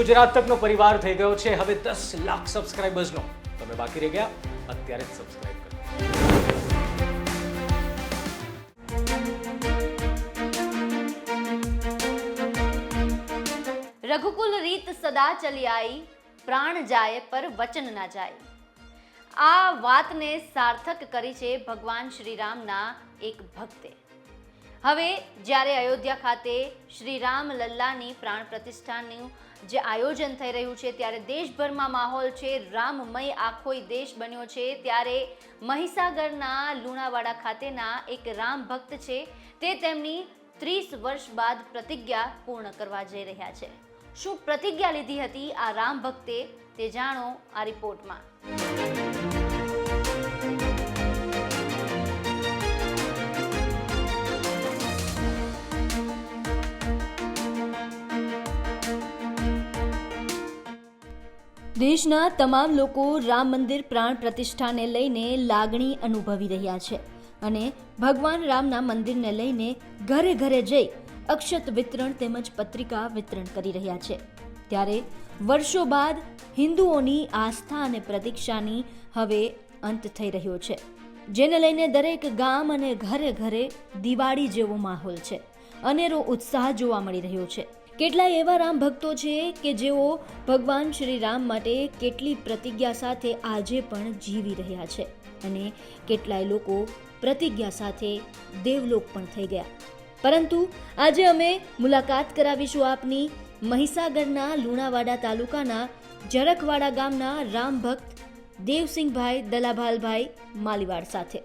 ગુજરાત તકનો પરિવાર થઈ ગયો છે. હવે દસ લાખ સબસ્ક્રાઇબર્સનો તમે બાકી રહી ગયા? અત્યારે જ સબસ્ક્રાઇબ કરો. રઘુકુલ રીત સદા ચલી આઈ, પ્રાણ જાય પર વચન ના જાય. આ વાતને સાર્થક કરી છે ભગવાન શ્રીરામના એક ભક્તે. હવે જ્યારે અયોધ્યા ખાતે શ્રી રામ લલ્લાની પ્રાણ પ્રતિષ્ઠાનું જે આયોજન થઈ રહ્યું છે, ત્યારે દેશભરમાં માહોલ છે, રામમય આખોય દેશ બન્યો છે, ત્યારે મહીસાગરના લુણાવાડા ખાતેના એક રામ ભક્ત છે, તે તેમની ત્રીસ વર્ષ બાદ પ્રતિજ્ઞા પૂર્ણ કરવા જઈ રહ્યા છે. શું પ્રતિજ્ઞા લીધી હતી આ રામ ભક્તે, તે જાણો આ રિપોર્ટમાં. દેશના તમામ લોકો રામ મંદિર પ્રાણ પ્રતિષ્ઠાને લઈને લાગણી અનુભવી રહ્યા છે અને ભગવાન રામના મંદિરને લઈને ઘરે ઘરે જઈ અક્ષત વિતરણ તેમજ પત્રિકા વિતરણ કરી રહ્યા છે. ત્યારે વર્ષો બાદ હિન્દુઓની આસ્થા અને પ્રતીક્ષાની હવે અંત થઈ રહ્યો છે. જેને લઈને દરેક ગામ અને ઘરે ઘરે દિવાળી જેવો માહોલ છે. અનેરો ઉત્સાહ જોવા મળી રહ્યો છે. કેટલાય એવા રામ ભક્તો છે કે જેઓ ભગવાન શ્રી રામ માટે કેટલી પ્રતિજ્ઞા સાથે આજે પણ જીવી રહ્યા છે અને કેટલાય લોકો પ્રતિજ્ઞા સાથે દેવલોક પણ થઈ ગયા. પરંતુ આજે અમે મુલાકાત કરાવીશું આપની મહીસાગરના લુણાવાડા તાલુકાના જરખવાડા ગામના રામ ભક્ત દેવસિંહભાઈ દલાભાલભાઈ માલીવાડ સાથે.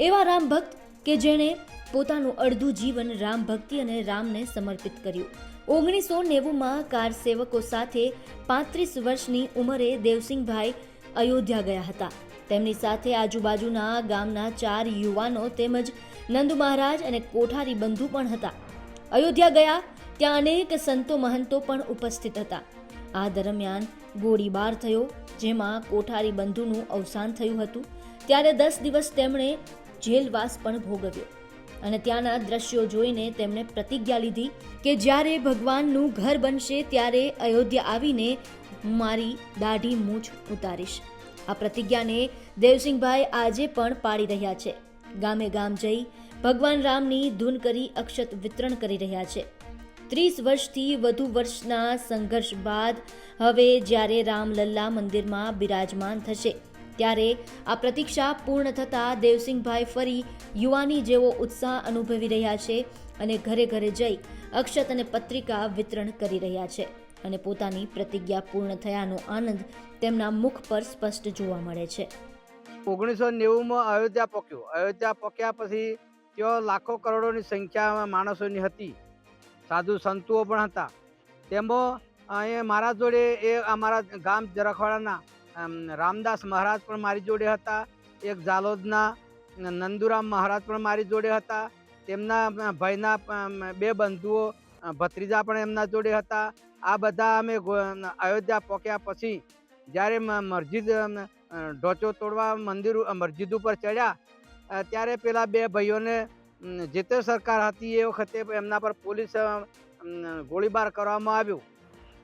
એવા રામ ભક્ત કે જેણે પોતાનું અડધું જીવન રામ ભક્તિ અને રામને સમર્પિત કર્યું. ઓગણીસો નેવુંમાં કાર સેવકો સાથે પાંત્રીસ વર્ષની ઉંમરે દેવસિંહભાઈ અયોધ્યા ગયા હતા. તેમની સાથે આજુબાજુના ગામના ચાર યુવાનો તેમજ નંદ મહારાજ અને કોઠારી બંધુ પણ હતા. અયોધ્યા ગયા ત્યાં અનેક સંતો મહંતો પણ ઉપસ્થિત હતા. આ દરમિયાન ગોળીબાર થયો, જેમાં કોઠારી બંધુનું અવસાન થયું હતું. ત્યારે દસ દિવસ તેમણે જેલવાસ પણ ભોગવ્યો. અને ત્યાંના દ્રશ્યો જોઈને તેમણે પ્રતિજ્ઞા લીધી કે જ્યારે ભગવાનનું ઘર બનશે ત્યારે અયોધ્યા આવીને મારી દાઢી મૂછ ઉતારીશ. આ પ્રતિજ્ઞાને દેવસિંહભાઈ આજે પણ પાડી રહ્યા છે. ગામે ગામ જઈ ભગવાન રામની ધૂન કરી અક્ષત વિતરણ કરી રહ્યા છે. ત્રીસ વર્ષથી વધુ વર્ષના સંઘર્ષ બાદ હવે જ્યારે રામલલ્લા મંદિરમાં બિરાજમાન થશે. ત્યારે આ પ્રતીક્ષા પૂર્ણ થતાં દેવસિંહભાઈ ફરી યુવાની જેવો ઉત્સાહ અનુભવી રહ્યા છે અને ઘરે ઘરે જઈ અક્ષત અને પત્રિકા વિતરણ કરી રહ્યા છે અને પોતાની પ્રતિજ્ઞા પૂર્ણ થયાનો આનંદ તેમના મુખ પર સ્પષ્ટ જોવા મળે છે. ઓગણીસો નેવુંમાં અયોધ્યા પોક્યું. અયોધ્યા પોક્યા પછી ત્યાં લાખો કરોડોની સંખ્યામાં માણસોની હતી. સાધુ સંતુઓ પણ હતા. તેમાં, અહીંયા મારા જોડે એ અમારા ગામ જરખવાડાના રામદાસ મહારાજ પણ મારી જોડે હતા, એક ઝાલોદના નંદુરામ મહારાજ પણ મારી જોડે હતા, તેમના ભાઈના બે બંધુઓ, ભત્રીજા પણ એમના જોડે હતા. આ બધા અમે અયોધ્યા પોક્યા પછી જ્યારે મસ્જિદ ઢોચો તોડવા મંદિર મસ્જિદ ઉપર ચડ્યા ત્યારે પેલા બે ભાઈઓને જે તે સરકાર હતી એ વખતે એમના પર પોલીસ ગોળીબાર કરવામાં આવ્યો.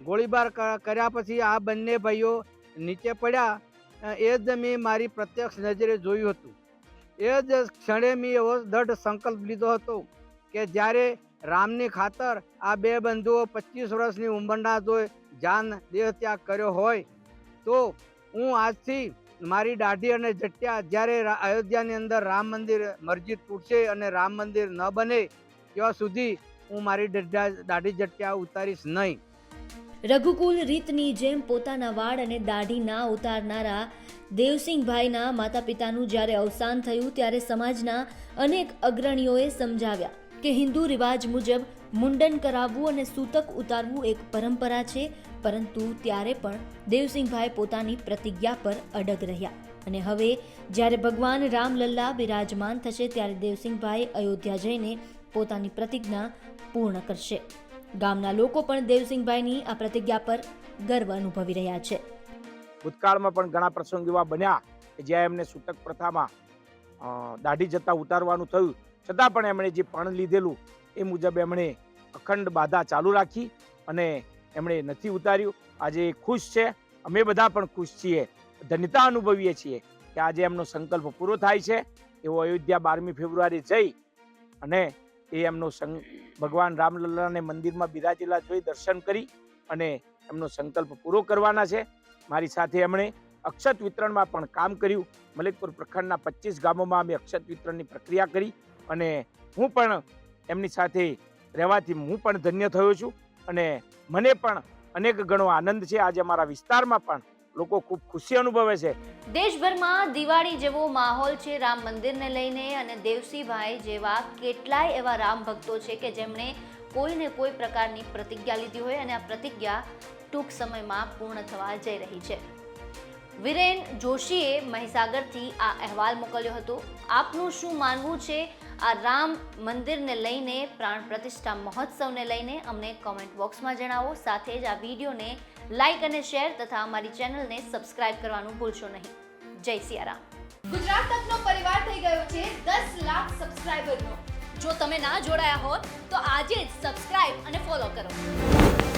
ગોળીબાર કર્યા પછી આ બંને ભાઈઓ નીચે પડ્યા એ જ મેં મારી પ્રત્યક્ષ નજરે જોયું હતું. એ જ ક્ષણે મેં એવો દઢ સંકલ્પ લીધો હતો કે જ્યારે રામની ખાતર આ બે બંધુઓ પચીસ વર્ષની ઉંમરના જો જાન દેહ ત્યાગ કર્યો હોય, તો હું આજથી મારી દાઢી અને જટ્યા જ્યારે અયોધ્યાની અંદર રામ મંદિર મસ્જિદ તૂટશે અને રામ મંદિર ન બને, ત્યાં સુધી હું મારી દાઢી જટ્યા ઉતારીશ નહીં. રઘુકુલ રીતની જેમ પોતાના વાળ અને દાઢી ના ઉતારનારા દેવસિંહભાઈના માતા પિતાનું જ્યારે અવસાન થયું ત્યારે સમાજના અનેક અગ્રણીઓએ સમજાવ્યા કે હિન્દુ રિવાજ મુજબ મુંડન કરાવવું અને સૂતક ઉતારવું એક પરંપરા છે, પરંતુ ત્યારે પણ દેવસિંહભાઈ પોતાની પ્રતિજ્ઞા પર અડગ રહ્યા. અને હવે જ્યારે ભગવાન રામલલ્લા બિરાજમાન થશે ત્યારે દેવસિંહભાઈ અયોધ્યા જઈને પોતાની પ્રતિજ્ઞા પૂર્ણ કરશે. ગામના લોકો પણ દેવસિંહભાઈની આ પ્રતિજ્ઞા પર ગર્વ અનુભવી રહ્યા છે. ભૂતકાળમાં પણ ઘણા પ્રસંગ એવા બન્યા જ્યાં એમને સૂતક પ્રથામાં દાઢી જતા ઉતારવાનું થયું. છતાં પણ એમણે જે પણ લીધેલું એ મુજબ એમણે અખંડ બાધા ચાલુ રાખી અને એમણે નથી ઉતાર્યું. આજે ખુશ છે. અમે બધા પણ ખુશ છીએ. ધન્યતા અનુભવીએ છીએ કે આજે એમનો સંકલ્પ પૂરો થાય છે. એવો અયોધ્યા બારમી ફેબ્રુઆરી જઈ અને એ એમનો સં ભગવાન રામલલ્લાને મંદિરમાં બિરાજેલા જોઈ દર્શન કરી અને એમનો સંકલ્પ પૂરો કરવાના છે. મારી સાથે એમણે અક્ષત વિતરણમાં પણ કામ કર્યું. મલિકપુર પ્રખંડના પચીસ ગામોમાં અમે અક્ષત વિતરણની પ્રક્રિયા કરી અને હું પણ એમની સાથે રહેવાથી હું પણ ધન્ય થયો છું અને મને પણ અનેક ગણો આનંદ છે. આજે અમારા વિસ્તારમાં પણ લોકો ખૂબ ખુશી અનુભવે છે. દેશભરમાં દિવાળી જેવો માહોલ છે, રામ મંદિરને લઈને અને દેવસીભાઈ જેવા કેટલાય એવા રામ ભક્તો છે કે જેમણે કોઈને કોઈ પ્રકારની પ્રતિજ્ઞા લીધી હોય અને આ પ્રતિજ્ઞા ટૂંક સમયમાં પૂર્ણ થવા જઈ રહી છે. વિરેન જોશીએ મહીસાગરથી આ અહેવાલ મોકલ્યો હતો. આપનું શું માનવું છે? આ રામ મંદિરને લઈને પ્રાણ પ્રતિષ્ઠા મહોત્સવને લઈને અમને કોમેન્ટ બોક્સમાં જણાવો. સાથે જ આ વિડીયોને લાઇક અને શેર તથા અમારી ચેનલને સબસ્ક્રાઇબ કરવાનું ભૂલશો નહીં. જય સિયારામ. ગુજરાત તકનો પરિવાર થઈ ગયો છે દસ લાખ સબસ્ક્રાઇબરનો. જો તમે ના જોડાયા હો તો આજે જ સબસ્ક્રાઇબ અને ફોલો કરો.